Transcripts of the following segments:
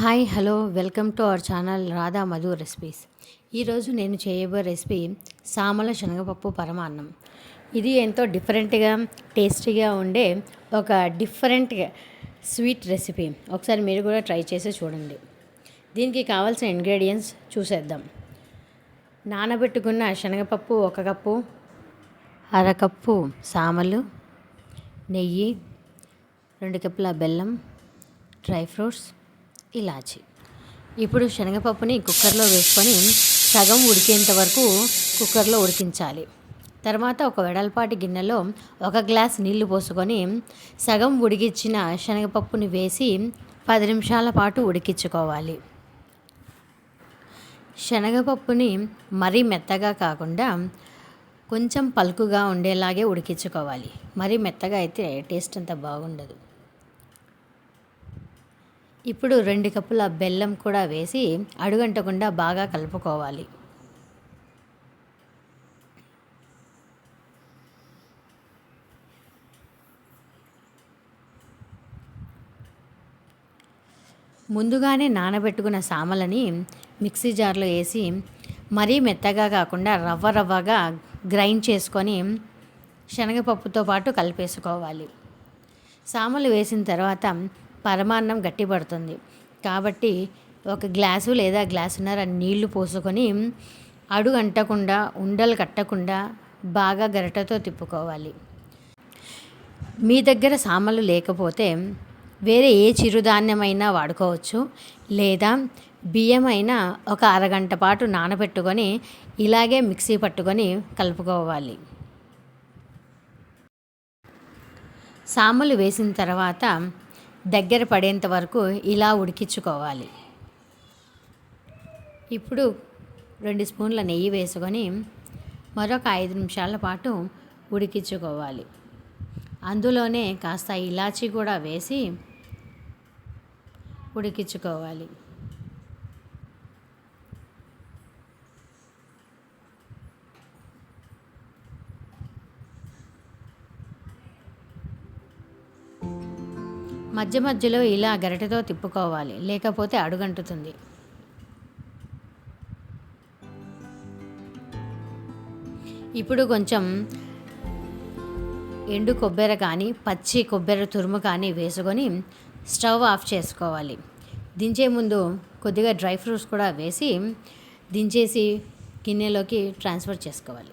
Hi hello welcome to our channel Radha Madhu recipes. ఈరోజు నేను చేయబోయే రెసిపీ సామల శనగపప్పు పరమాన్నం. ఇది ఎంతో డిఫరెంట్గా టేస్టీగా ఉండే ఒక డిఫరెంట్ స్వీట్ రెసిపీ. ఒకసారి మీరు కూడా ట్రై చేసి చూడండి. దీనికి కావాల్సిన ఇంగ్రీడియంట్స్ చూసేద్దాం. నానబెట్టుకున్న శనగపప్పు ఒక కప్పు అరకప్పు సామలు నెయ్యి రెండు కప్పుల బెల్లం డ్రై ఫ్రూట్స్ ఇలాచి. ఇప్పుడు శనగపప్పుని కుక్కర్లో వేసుకొని సగం ఉడికేంత వరకు కుక్కర్లో ఉడికించాలి. తర్వాత ఒక వెడల్పాటి గిన్నెలో ఒక గ్లాస్ నీళ్ళు పోసుకొని సగం ఉడికించిన శనగపప్పుని వేసి పది నిమిషాల పాటు ఉడికించుకోవాలి. శనగపప్పుని మరీ మెత్తగా కాకుండా కొంచెం పలుకుగా ఉండేలాగే ఉడికించుకోవాలి. మరీ మెత్తగా అయితే టేస్ట్ అంత బాగుండదు. ఇప్పుడు రెండు కప్పుల బెల్లం కూడా వేసి అడుగంటకుండా బాగా కలుపుకోవాలి. ముందుగానే నానబెట్టుకున్న సామలని మిక్సీ జార్లో వేసి మరీ మెత్తగా కాకుండా రవ్వ రవ్వగా గ్రైండ్ చేసుకొని శనగపప్పుతో పాటు కలిపేసుకోవాలి. సామలు వేసిన తర్వాత పరమాన్నం గట్టిపడుతుంది. కాబట్టి ఒక గ్లాసు లేదా గ్లాసున్నర నీళ్ళు పోసుకొని అడుగు అంటకుండా ఉండలు కట్టకుండా బాగా గరిటతో తిప్పుకోవాలి. మీ దగ్గర సామలు లేకపోతే వేరే ఏ చిరుధాన్యమైనా వాడుకోవచ్చు. లేదా బియ్యం అయినా ఒక అరగంట పాటు నానబెట్టుకొని ఇలాగే మిక్సీ పట్టుకొని కలుపుకోవాలి. సామలు వేసిన తర్వాత దగ్గర పడేంత వరకు ఇలా ఉడికించుకోవాలి. ఇప్పుడు రెండు స్పూన్ల నెయ్యి వేసుకొని మరొక ఐదు నిమిషాల పాటు ఉడికించుకోవాలి. అందులోనే కాస్త ఇలాచీ కూడా వేసి ఉడికించుకోవాలి. మధ్య మధ్యలో ఇలా గరిటెతో తిప్పుకోవాలి లేకపోతే అడుగంటుతుంది. ఇప్పుడు కొంచెం ఎండు కొబ్బరి కానీ పచ్చి కొబ్బరి తురుము కానీ వేసుకొని స్టవ్ ఆఫ్ చేసుకోవాలి. దించే ముందు కొద్దిగా డ్రై ఫ్రూట్స్ కూడా వేసి దించేసి గిన్నెలోకి ట్రాన్స్ఫర్ చేసుకోవాలి.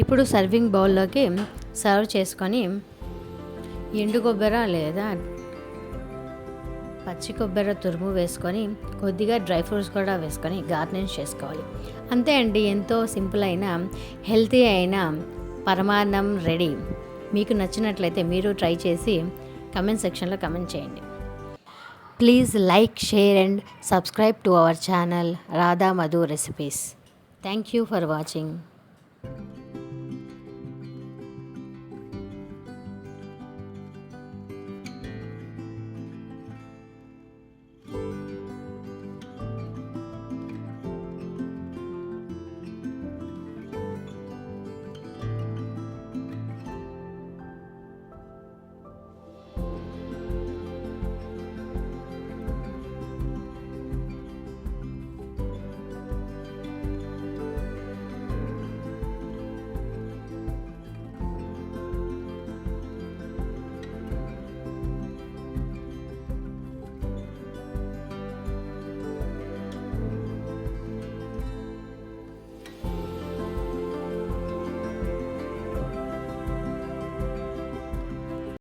ఇప్పుడు సర్వింగ్ బౌల్లోకి సర్వ్ చేసుకొని ఎండు కొబ్బరి లేదా పచ్చి కొబ్బరి తురుము వేసుకొని కొద్దిగా డ్రై ఫ్రూట్స్ కూడా వేసుకొని గార్నిష్ చేసుకోవాలి. అంతే అండి ఎంతో సింపుల్ అయిన హెల్తీ అయిన పరమాన్నం రెడీ. మీకు నచ్చినట్లయితే మీరు ట్రై చేసి కమెంట్ సెక్షన్లో కమెంట్ చేయండి. Please like share and subscribe to our channel Radha Madhu recipes. Thank you for watching.